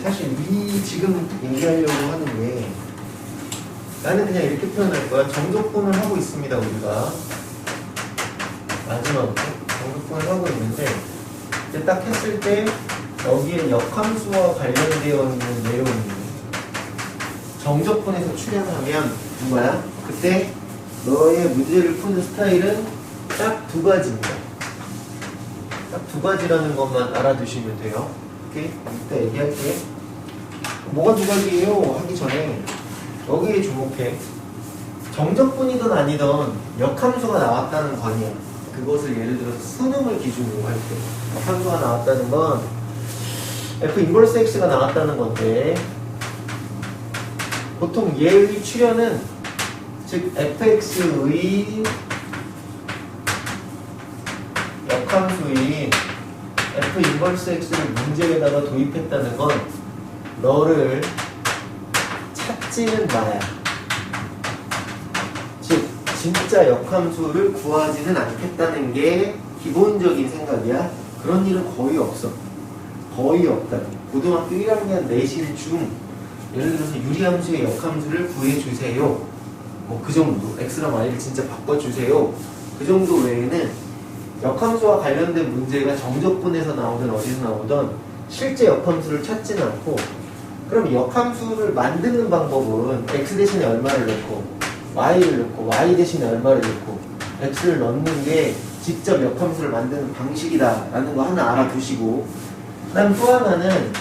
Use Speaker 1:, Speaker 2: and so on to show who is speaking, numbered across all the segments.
Speaker 1: 사실 이 지금 얘기하려고 하는 게 나는 그냥 이렇게 표현할 거야. 정적분을 하고 있습니다, 우리가. 마지막으로 정적분을 하고 있는데 이제 딱 했을 때 여기에 역함수와 관련되어 있는 내용이 정적분에서 출연하면 뭐야? 그때 너의 문제를 푸는 스타일은 딱 두 가지입니다. 딱 두 가지라는 것만 알아두시면 돼요. 오케이? 이따 얘기할게. 뭐가 두 가지예요? 하기 전에 여기에 주목해. 정적분이든 아니든 역함수가 나왔다는 거니야. 그것을 예를 들어서 수능을 기준으로 할 때. 역함수가 나왔다는 건 F 인버스 X가 나왔다는 건데 보통 얘의 출현은 즉 fx의 역함수인 f 인버스 x를 문제에다가 도입했다는 건 너를 찾지는 마야. 즉 진짜 역함수를 구하지는 않겠다는 게 기본적인 생각이야. 그런 일은 거의 없어. 거의 없다. 고등학교 1학년 내신 중 예를 들어서 유리함수의 역함수를 구해주세요. 뭐 그 정도 x랑 y를 진짜 바꿔주세요. 그 정도 외에는 역함수와 관련된 문제가 정적분에서 나오든 어디서 나오든 실제 역함수를 찾지는 않고 그럼 역함수를 만드는 방법은 x 대신에 얼마를 넣고 y를 넣고 y 대신에 얼마를 넣고 x를 넣는 게 직접 역함수를 만드는 방식이다라는 거 하나 알아두시고 그다음 또 하나는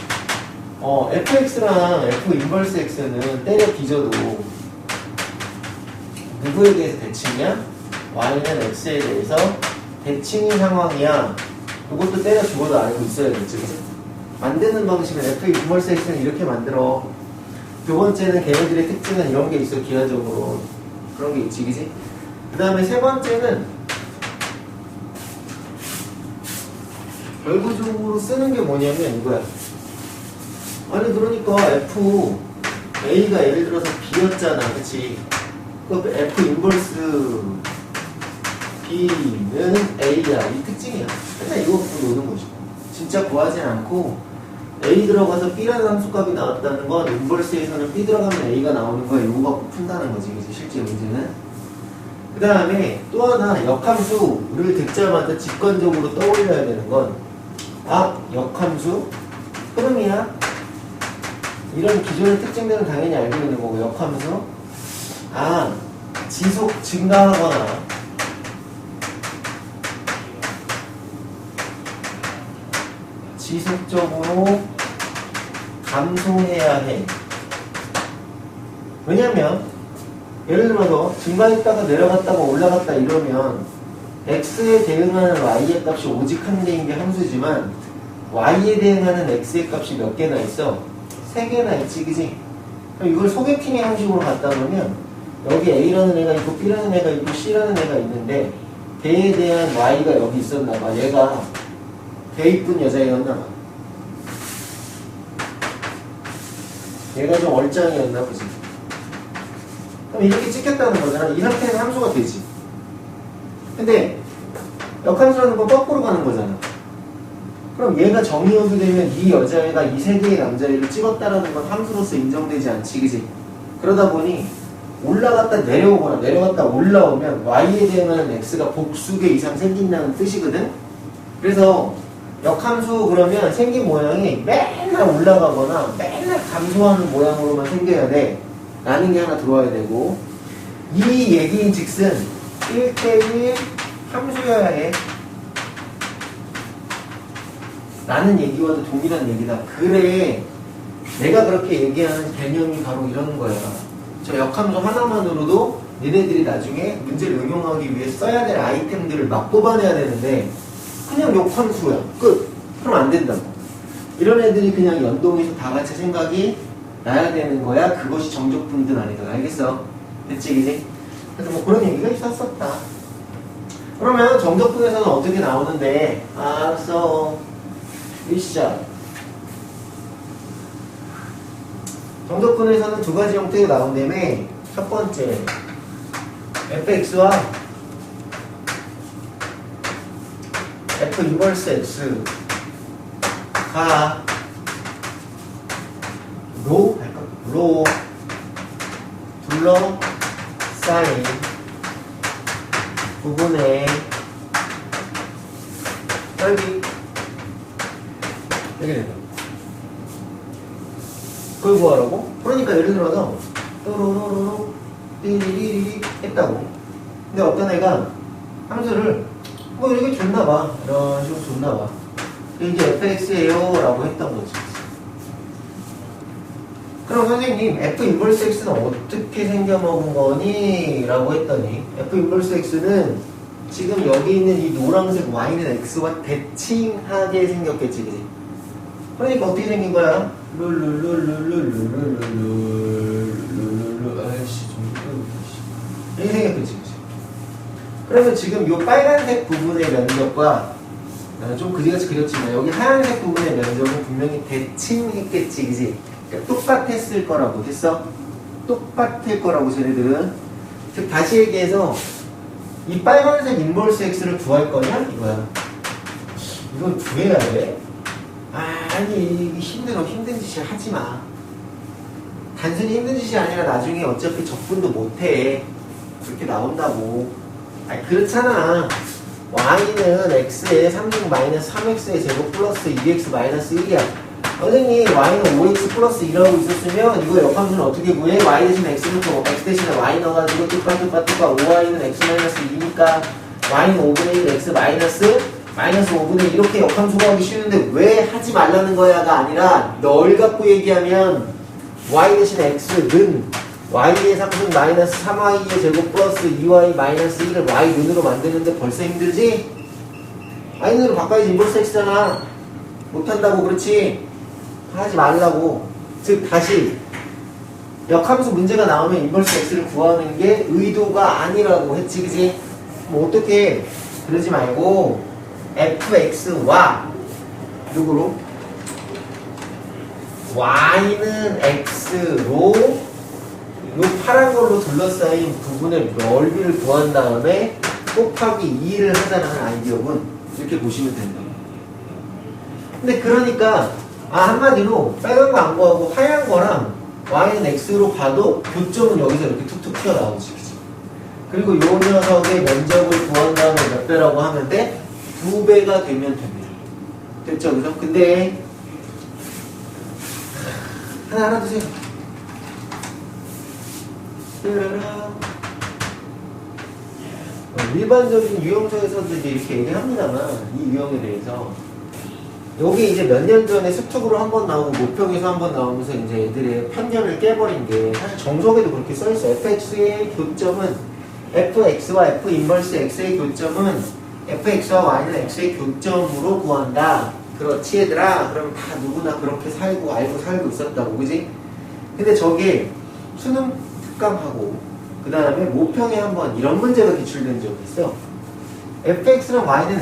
Speaker 1: 어, fx랑 f 인버스 x는 때려 뒤져도 누구에 대해서 대칭이야? y는 x에 대해서 대칭인 상황이야. 이것도 때려 죽어도 알고 있어야겠지. 그치? 만드는 방식은 f 인버스 x는 이렇게 만들어. 두 번째는 걔네들의 특징은 이런 게 있어, 기하적으로. 그런 게 있지, 그지? 그 다음에 세 번째는 결과적으로 쓰는 게 뭐냐면 이거야. 아니 그러니까 F A가 예를 들어서 B였잖아 그치 그 F 인버스 B는 A야. 이 특징이야. 맨날 이거 갖고 노는 거지. 진짜 구하진 않고 A 들어가서 B라는 함수값이 나왔다는 건 인버스에서는 B 들어가면 A가 나오는 거야. 이거 갖고 푼다는 거지. 그치 실제 문제는. 그 다음에 또 하나 역함수를 듣자마자 직관적으로 떠올려야 되는 건 아, 역함수 흐름이야. 이런 기존의 특징들은 당연히 알고 있는 거고 역함수. 아 지속 증가하거나 지속적으로 감소해야 해 왜냐면 예를 들어서 증가했다가 내려갔다가 올라갔다 이러면 x에 대응하는 y의 값이 오직 한 개인 게 함수지만 y에 대응하는 x의 값이 몇 개나 있어? 세 개나 있지, 그지? 이걸 소개팅의 형식으로 갖다 놓으면 여기 A라는 애가 있고 B라는 애가 있고 C라는 애가 있는데 걔에 대한 Y가 여기 있었나 봐. 얘가 개 이쁜 여자애였나 봐. 얘가 좀 얼짱이었나 보지. 그럼 이렇게 찍혔다는 거잖아. 이 상태는 함수가 되지. 근데 역함수라는 건 거꾸로 가는 거잖아. 그럼 얘가 정의역이 되면 이 여자애가 이세 개의 남자애를 찍었다라는 건 함수로서 인정되지 않지, 그지? 그러다 보니 올라갔다 내려오거나 내려갔다 올라오면 y에 대응하는 x가 복수개 이상 생긴다는 뜻이거든? 그래서 역함수 그러면 생긴 모양이 맨날 올라가거나 맨날 감소하는 모양으로만 생겨야 돼. 라는 게 하나 들어와야 되고 이 얘기인 즉슨 1대1 함수여야 해. 라는 얘기와도 동일한 얘기다. 그래. 내가 그렇게 얘기하는 개념이 바로 이런 거야. 저 역함수 하나만으로도 니네들이 나중에 문제를 응용하기 위해 써야 될 아이템들을 막 뽑아내야 되는데 그냥 역함수야. 끝. 그럼 안 된다고. 이런 애들이 그냥 연동해서 다 같이 생각이 나야 되는 거야. 그것이 정적분든 아니든. 알겠어? 됐지, 그지? 그래서 뭐 그런 얘기가 있었었다. 그러면 정적분에서는 어떻게 나오는데? 알았어. 일시작. 정적분에서는 두 가지 형태가 나온다며. 첫 번째, fx와 f 인버스 x가 로 할까? 로 둘러싸인 부분의 넓이 이렇게 된다. 그걸 구하라고? 그러니까 예를 들어서 또로로로로 띠리리리 했다고. 근데 어떤 애가 함수를 뭐 이렇게 줬나 봐. 이런 식으로 줬나 봐. 이게 fx예요 라고 했던 거지. 그럼 선생님 f 인버스 x는 어떻게 생겨먹은 거니? 라고 했더니 f 인버스 x는 지금 여기 있는 이 노란색 y는 x와 대칭하게 생겼겠지? 그러니까 어떻게 생긴 거야? 룰룰룰룰룰룰룰룰룰룰룰 아이씨 좀 이렇게 생겼겠지 그지? 그러면 지금 이 빨간색 부분의 면적과 아, 좀 그지같이 그렸지만 여기 하얀색 부분의 면적은 분명히 대칭했겠지 그지? 그러니까 똑같았을 거라고 됐어? 똑같을 거라고 쟤네들은. 즉 다시 얘기해서 이 빨간색 인버스 x를 구할 거냐? 이거야. 이건 구해야 돼? 아니 힘들어. 힘든 짓이 하지마. 단순히 힘든 짓이 아니라 나중에 어차피 적분도 못해. 그렇게 나온다고 아니 그렇잖아. y는 x에 3중 마이너스 3x의 제곱 플러스 2x 마이너스 1이야. 선생님 y는 5x 플러스 2라고 있었으면 이거 역함수는 어떻게 구해? y 대신 x 넣고 x 대신에 y 넣어가지고 뚜까 5y는 x 마이너스 2니까 y는 5분의 1 x 마이너스 마이너스 5분의 1 이렇게 역함수 구하기 쉬운데 왜 하지 말라는 거야가 아니라 널 갖고 얘기하면 y 대신 x는 y의 상승 마이너스 3y의 제곱 플러스 2y 마이너스 1을 y 눈으로 만드는데 벌써 힘들지? y 눈으로 바꿔야지 인버스 x잖아 못한다고 그렇지? 하지 말라고 즉 다시 역함수 문제가 나오면 인버스 x를 구하는 게 의도가 아니라고 했지 그지? 뭐 어떻게 그러지 말고 fx와 누구로? y는 x로 요 파란 걸로 둘러싸인 부분의 넓이를 구한 다음에 곱하기 2를 하자는 아이디어는 이렇게 보시면 된다. 근데 그러니까 아 한마디로 빨간 거 안 구하고 하얀 거랑 y는 x로 봐도 교점은 여기서 이렇게 툭툭 튀어나오지 그치? 그리고 요 녀석의 면적을 구한 다음에 몇 배라고 돼? 두 배가 되면 됩니다. 됐죠? 그죠? 근데 하나 하나 두세요. 어, 일반적인 유형서에서도 이제 이렇게 얘기합니다만 이 유형에 대해서. 여기 이제 몇 년 전에 수특으로 한 번 나오고 모평에서 한 번 나오면서 이제 애들의 편견을 깨버린 게 사실 정석에도 그렇게 써있어 요. fx의 교점은 fx와 f 인버스 x의 교점은 fx와 y는 x의 교점으로 구한다. 그렇지 얘들아. 그러면 다 누구나 그렇게 살고 알고 살고 있었다고 그지? 근데 저게 수능 특강하고 그 다음에 모평에 한번 이런 문제가 기출된 적이 있어 fx랑 y는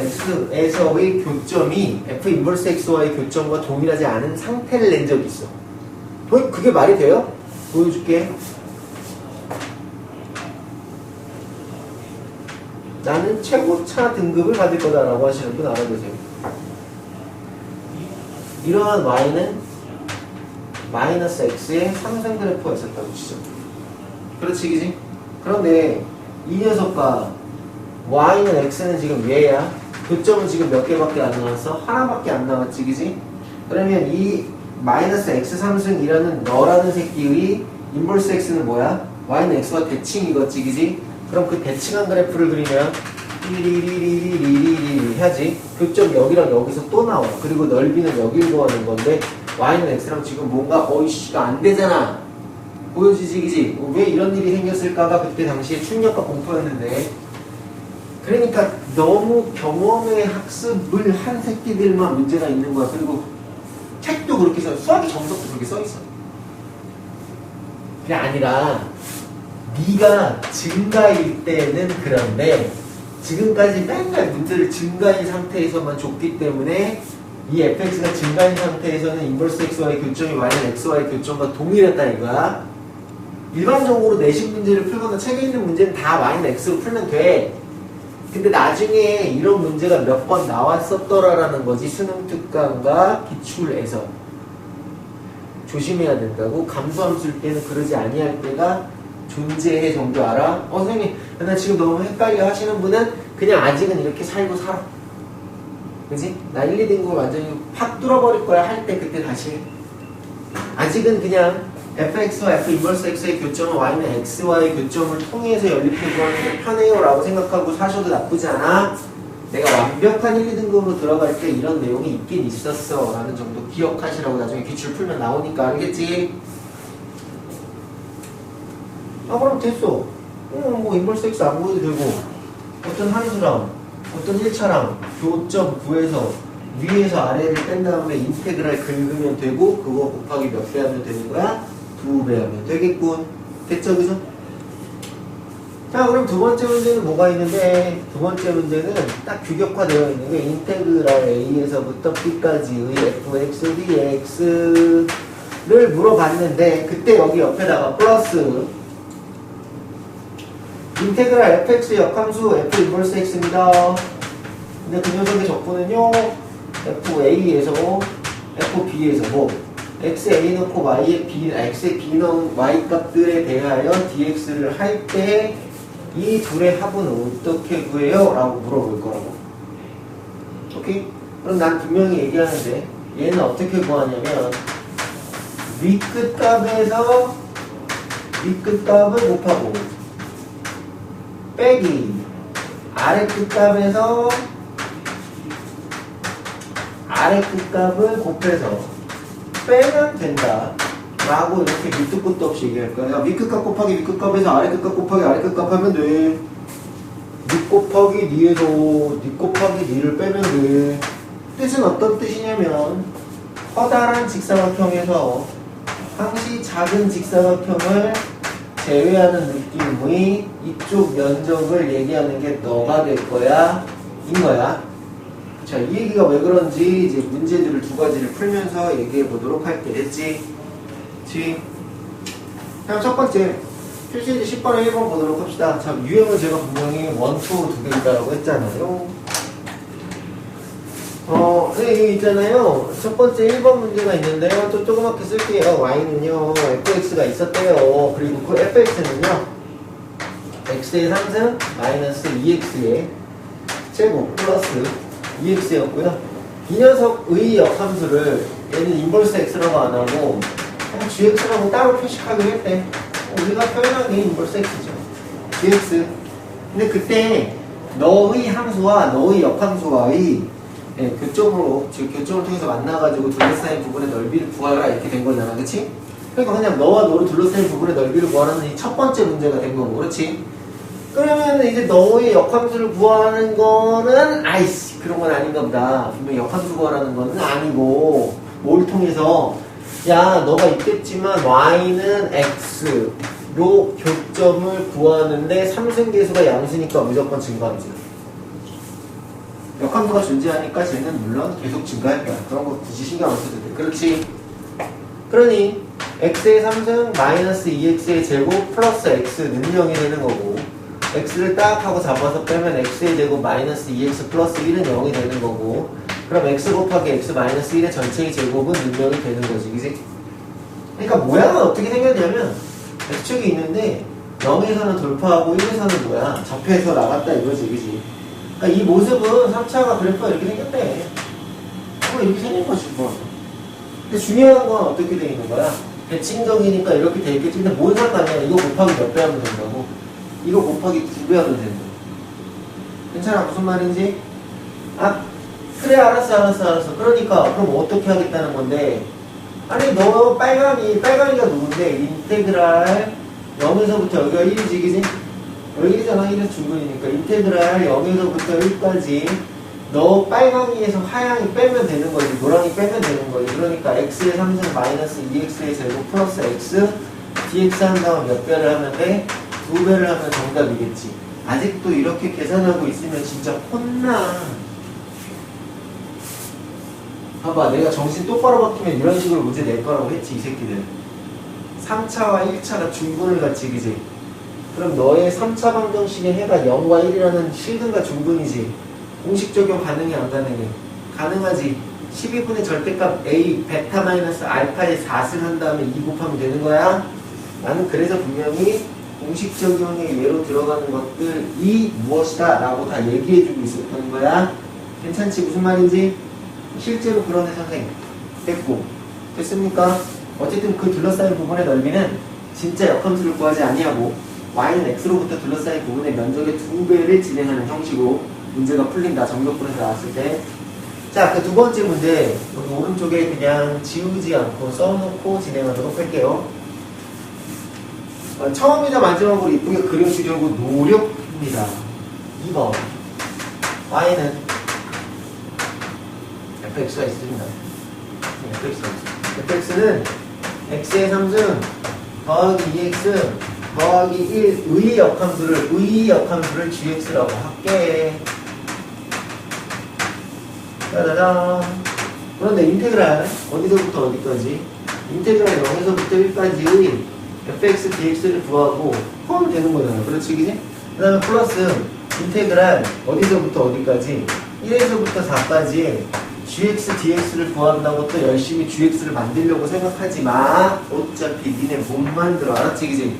Speaker 1: x에서의 교점이 f 인버스 x와의 교점과 동일하지 않은 상태를 낸 적이 있어. 뭐 그게 말이 돼요? 보여줄게. 나는 최고차 등급을 받을 거다라고 하시는 분 알아두세요. 이러한 y는 마이너스 x의 상승 그래프가 있었다고 치죠. 그렇지, 그지? 그런데 이 녀석과 y는 x는 지금 얘야. 교점은 지금 몇 개밖에 안 나왔어? 하나밖에 안 나왔지, 그지? 그러면 이 마이너스 x 3승이라는 너라는 새끼의 인버스 x는 뭐야? y는 x와 대칭이겠지, 그지? 그럼 그 대칭한 그래프를 그리면 리리리리리리리 해야지. 교점 여기랑 여기서 또 나와. 그리고 넓이는 여기를 구하는 건데 y는 x랑 지금 뭔가 어이씨가 안 되잖아. 어, 왜 이런 일이 생겼을까가 그때 당시에 충격과 공포였는데 그러니까 너무 경험의 학습을 한 새끼들만 문제가 있는 거야. 그리고 책도 그렇게 써, 수학의 정석도 그렇게 써 있어. 그게 아니라 네가 증가일 때는 그런데 지금까지 맨날 문제를 증가인 상태에서만 줬기 때문에 이 fx가 증가인 상태에서는 인버스 x와의 교점이 y는 x와의 교점과 동일했다 이거야. 일반적으로 내신 문제를 풀거나 책에 있는 문제는 다 y는 x로 풀면 돼. 근데 나중에 이런 문제가 몇 번 나왔었더라라는 거지 수능 특강과 기출에서 조심해야 된다고 감수함수일 때는 그러지 아니할 때가 존재해 정도 알아? 어 선생님 나 지금 너무 헷갈려 하시는 분은 그냥 아직은 이렇게 살고 살아 그지? 나 1, 2 등급을 완전히 팍 뚫어버릴 거야 할 때 그때 다시 해 아직은 그냥 fx와 f 인버스 x의 교점은 y는 x와의 교점을 통해서 연립해 구하는 게 편해요 라고 생각하고 사셔도 나쁘지 않아 내가 완벽한 1, 2등급으로 들어갈 때 이런 내용이 있긴 있었어 라는 정도 기억하시라고 나중에 기출 풀면 나오니까 알겠지? 아 그럼 됐어 어, 뭐 인버스 x 안 구해도 되고 어떤 함수랑 어떤 1차랑 교점 구해서 위에서 아래를 뺀 다음에 인테그랄 긁으면 되고 그거 곱하기 몇 배 하면 되는 거야? 두배 하면 되겠군. 됐죠 그죠? 자 그럼 두 번째 문제는 뭐가 있는데 두 번째 문제는 딱 규격화되어 있는 게 인테그랄 a에서부터 b까지의 fx dx를 물어봤는데 그때 여기 옆에다가 플러스 인테그랄 fx 역함수 f 인버스 x입니다. 근데 그 녀석의 적분은요 FA에서 FB에서 뭐 XA 넣고 Y의 B, X의 B 넣은 Y 값들에 대하여 DX를 할 때 이 둘의 합은 어떻게 구해요? 라고 물어볼 거라고 오케이? 그럼 난 분명히 얘기하는데 얘는 어떻게 구하냐면 위끝 값에서 위끝 값을 곱하고 빼기 아래 끝 값에서 아래 끝 값을 곱해서 빼면 된다. 라고 이렇게 밑도 끝도 없이 얘기할 거야. 야, 밑끝값 곱하기 밑끝값에서 아래 끝값 곱하기 아래 끝값 하면 돼. 밑 곱하기 니에서 니 곱하기 니를 빼면 돼. 뜻은 어떤 뜻이냐면 커다란 직사각형에서 항시 작은 직사각형을 제외하는 느낌의 이쪽 면적을 얘기하는 게 너가 될 거야. 인 거야. 자, 이 얘기가 왜 그런지 이제 문제들을 두 가지를 풀면서 얘기해 보도록 할게. 됐지? 그치? 그럼 첫 번째, 필수이제 10번에 1번 보도록 합시다. 자, 유형은 제가 분명히 원, 투로 두개 있다라고 했잖아요. 어, 네, 여기 있잖아요. 첫 번째 1번 문제가 있는데요. 또 조그맣게 쓸게요. y는요, fx가 있었대요. 그리고 그 fx는요, x의 상승 마이너스 2x의 제곱 플러스 2x였고요. 이 녀석의 역함수를 얘는 인버스 x라고 안 하고 gx라고 따로 표식하기로 했대. 우리가 표현한 게 인버스 x죠. gx. 근데 그때 너의 함수와 너의 역함수와의 예, 교점으로 즉 교점을 통해서 만나가지고 둘러싸인 부분의 넓이를 구하라 이렇게 된 거잖아, 그렇지? 그러니까 그냥 너와 너를 둘러싸인 부분의 넓이를 구하라는 이 첫 번째 문제가 된 거고, 그렇지? 그러면 이제 너의 역함수를 구하는 거는 아이씨 그런 건 아닌가 보다. 분명 역함수 구하라는 거는 아니고 뭘 통해서. 야 너가 있겠지만 y는 x로 교점을 구하는데 삼승계수가 양수니까 무조건 증가하지. 역함수가 존재하니까 쟤는 물론 계속 증가할 거야. 그런 거 굳이 신경 안 써도 돼. 그렇지? 그러니 x의 3승 마이너스 2x의 제곱 플러스 x는 0이 되는 거고 x를 딱 하고 잡아서 빼면 x의 제곱 마이너스 2x 플러스 1은 0이 되는 거고 그럼 x 곱하기 x 마이너스 1의 전체의 제곱은 능력이 되는 거지 그지? 그러니까 모양은 어떻게 생겼냐면 x축이 있는데 0에서는 돌파하고 1에서는 뭐야 접해서 나갔다 이거지 그지? 그러니까 이 모습은 3차가 그래프가 이렇게 생겼대 뭐 이렇게 생긴 거지 뭐 근데 중요한 건 어떻게 돼 있는 거야? 대칭적이니까 이렇게 돼 있겠지 근데 뭔 상관이야 이거 곱하기 몇 배 하면 된다고 이거 곱하기 2배 하면 된다. 괜찮아? 무슨 말인지? 아, 그래, 알았어, 알았어, 알았어. 그러니까, 그럼 어떻게 하겠다는 건데? 아니, 너 빨강이, 빨강이가 누군데? 인테그랄 0에서부터 여기가 1이지, 그지? 여기 1이잖아, 1에서 중근이니까. 인테그랄 0에서부터 1까지 너 빨강이에서 하양이 빼면 되는 거지. 노랑이 빼면 되는 거지. 그러니까 x의 3승 마이너스 2x의 제곱 플러스 x dx 한 다음 몇 배를 하면 돼? 두 배를 하면 정답이겠지. 아직도 이렇게 계산하고 있으면 진짜 혼나. 봐봐, 내가 정신 똑바로 박히면 이런 식으로 문제 낼 거라고 했지, 이 새끼들. 3차와 1차가 중분을 같이, 그지? 그럼 너의 3차 방정식의 해가 0과 1이라는 실근과 중분이지. 공식 적용 가능해, 안 가능해? 가능하지. 12분의 절대값 a 베타 마이너스 알파의 4승 한 다음에 2 곱하면 되는 거야. 나는 그래서 분명히 공식 적용의 예로 들어가는 것들이 무엇이다 라고 다 얘기해주고 있었던 거야. 괜찮지? 무슨 말인지? 실제로 그러네 선생님. 됐고. 됐습니까? 어쨌든 그 둘러싸인 부분의 넓이는 진짜 역함수를 구하지 아니하고 y는 x로부터 둘러싸인 부분의 면적의 두 배를 진행하는 형식으로 문제가 풀린다. 정적분에서 나왔을 때. 자, 그 두 번째 문제 여기 오른쪽에 그냥 지우지 않고 써놓고 진행하도록 할게요. 어, 처음이자 마지막으로 이쁘게 그려주려고 노력합니다. 2번 y는 fx가 있습니다. 네, fx가 fx는 x의 3승 더하기 2x 더하기 1의 역함수를 의의 역함수를 gx라고 할게. 짜자잔. 그런데 인테그랄 어디서부터 어디까지? 인테그랄 0에서부터 1까지 fx dx를 구하고 포함이 되는 거잖아. 그렇지, 그지? 그 다음에 플러스 인테그랄 어디서부터 어디까지? 1에서부터 4까지 gx dx를 구한다고 또 열심히 gx를 만들려고 생각하지 마. 어차피 니네 못 만들어. 알았지, 그지?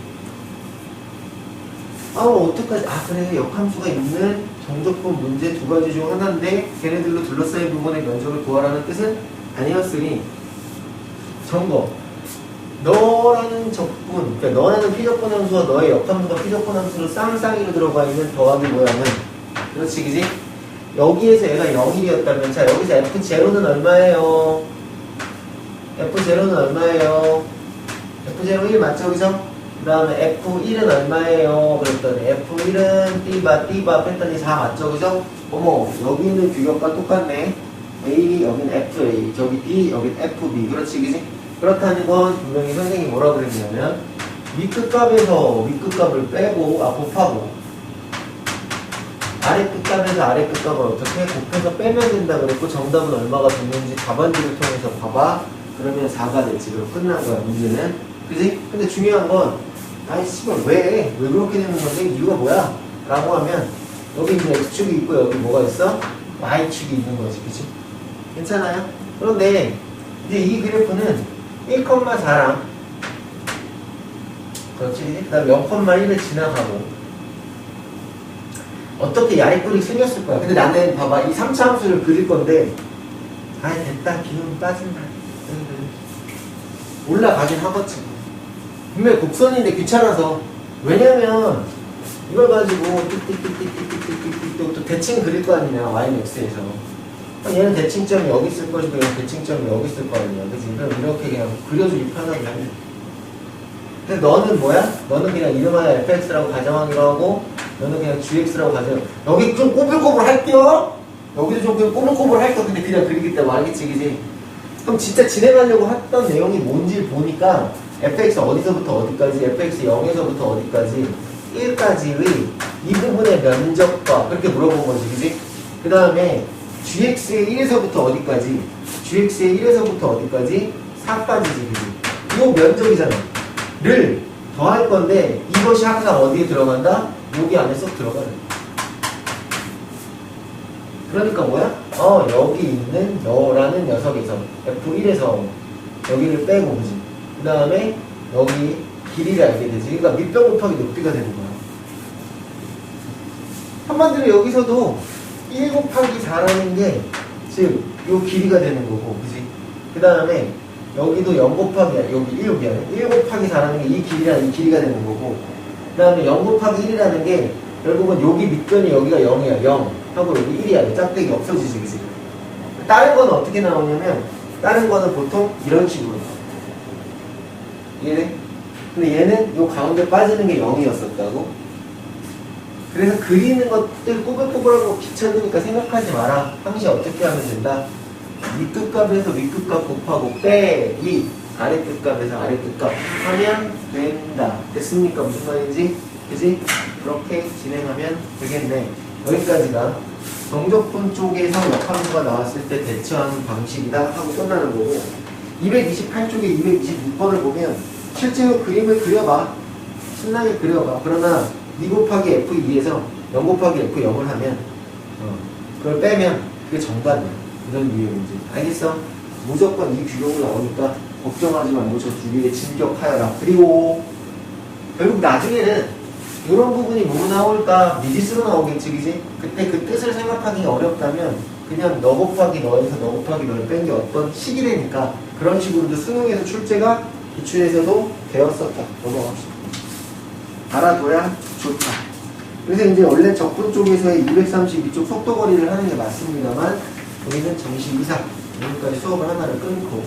Speaker 1: 아, 어떡하지? 아, 그래. 역함수가 있는 정적분 문제 두 가지 중 하나인데, 걔네들로 둘러싸인 부분의 면적을 구하라는 뜻은 아니었으니, 점거. 너라는 적분, 그러니까 너라는 피적분 함수와 너의 역함수가 피적분 함수로 쌍쌍이로 들어가 있는 더하기 모양은, 그렇지, 그지? 여기에서 얘가 0일이었다면, 자, 여기서 F0는 얼마예요? F0는 얼마예요? F0 1 맞죠, 여기서? 그 다음에 F1은 얼마예요? 그랬더니 F1은 띠바 띠바 했더니 4 맞죠? 그죠? 어머 여기 있는 규격과 똑같네 A 여긴 FA 저기 B 여긴 FB 그렇지 그지? 그렇다는 건 분명히 선생님이 뭐라 그랬냐면 윗끝 값에서 윗끝 값을 빼고 아 곱하고 아래 끝 값에서 아래 끝 값을 어떻게 곱해서 빼면 된다 그랬고 정답은 얼마가 됐는지 답안지를 통해서 봐봐 그러면 4가 될지 그럼 끝난 거야 문제는 그지? 근데 중요한 건 아이 씨발 왜? 왜 그렇게 되는 건데 이유가 뭐야? 라고 하면 여기 이제 X축이 있고 여기 뭐가 있어? Y축이 있는 거지 그치? 괜찮아요? 그런데 이제 이 그래프는 1,4랑 그렇지? 그 다음에 0,1을 지나가고. 어떻게 야리꾸리 생겼을 거야? 근데 나는 봐봐 이 3차 함수를 그릴 건데 아이 됐다. 기운 빠진다. 올라가긴 하겠지 분명히 곡선인데 귀찮아서. 왜냐면 이걸 가지고 또, 또 대칭 그릴 거 아니냐 YX에서 얘는 대칭점이 여기 있을 것이고 얘는 대칭점이 여기 있을 거 아니야 그지 그럼 이렇게 그냥 그려주기 편하게 하면 근데 너는 뭐야? 너는 그냥 이름 하나 fx라고 가정하기로 하고 너는 그냥 gx라고 가정. 여기 좀 꼬불꼬불 할게요. 여기도 좀 그냥 꼬불꼬불 할거 근데 그냥 그리기 때문에 알겠지 그지? 그럼 진짜 진행하려고 했던 내용이 뭔지 보니까 fx 어디서부터 어디까지, fx 0에서부터 어디까지, 1까지의 이 부분의 면적과 그렇게 물어본 거지, 그지? 그 다음에 gx의 1에서부터 어디까지, gx의 1에서부터 어디까지, 4까지지, 그지? 이 면적이잖아. 를 더할 건데 이것이 항상 어디에 들어간다? 여기 안에 쏙 들어가는 그러니까 뭐야? 어, 여기 있는 너라는 녀석에서 F1에서 여기를 빼고, 그지? 그 다음에 여기 길이를 알게 되지. 그러니까 밑변 곱하기 높이가 되는 거야. 한마디로 여기서도 1 곱하기 4라는 게, 즉, 요 길이가 되는 거고, 그지? 그 다음에 여기도 0 곱하기, 여기 1 미안해. 1 곱하기 4라는 게 이 길이랑 이 길이가 되는 거고, 그 다음에 0 곱하기 1이라는 게, 결국은 여기 밑변이 여기가 0이야, 0. 하고 여기 1이야. 짝대기 없어지지, 그지? 다른 거는 어떻게 나오냐면, 다른 거는 보통 이런 식으로. 얘네? 근데 얘는 요 가운데 빠지는 게 0이었었다고? 그래서 그리는 것들 꼬불꼬불하고 귀찮으니까 생각하지 마라. 항시 어떻게 하면 된다? 윗끝값에서 윗끝값 곱하고 빼기 아래끝값에서 아래끝값 하면 된다. 됐습니까? 무슨 말인지? 그지? 그렇게 진행하면 되겠네. 여기까지가 정적분 쪽에서 역함수가 나왔을 때 대처하는 방식이다 하고 끝나는 거고 228쪽에 226번을 보면 실제로 그림을 그려봐. 신나게 그려봐. 그러나 2 곱하기 F2에서 0 곱하기 F0을 하면 어, 그걸 빼면 그게 정답이야. 이런 유형 문제. 알겠어? 무조건 이 규격으로 나오니까 걱정하지 말고 저 두 개에 진격하여라. 그리고 결국 나중에는 이런 부분이 뭐 나올까 미지수로 나오겠지, 그지? 그때 그 뜻을 생각하기 어렵다면 그냥 너 곱하기 너에서 너 곱하기 너를 뺀 게 어떤 식이래니까 그런 식으로도 수능에서 출제가 기출에서도 되었었다. 넘어갑시다. 알아둬야 좋다. 그래서 이제 원래 적분 쪽에서의 232쪽 속도 거리를 하는 게 맞습니다만 우리는 잠시 이상 여기까지 수업을 하나를 끊고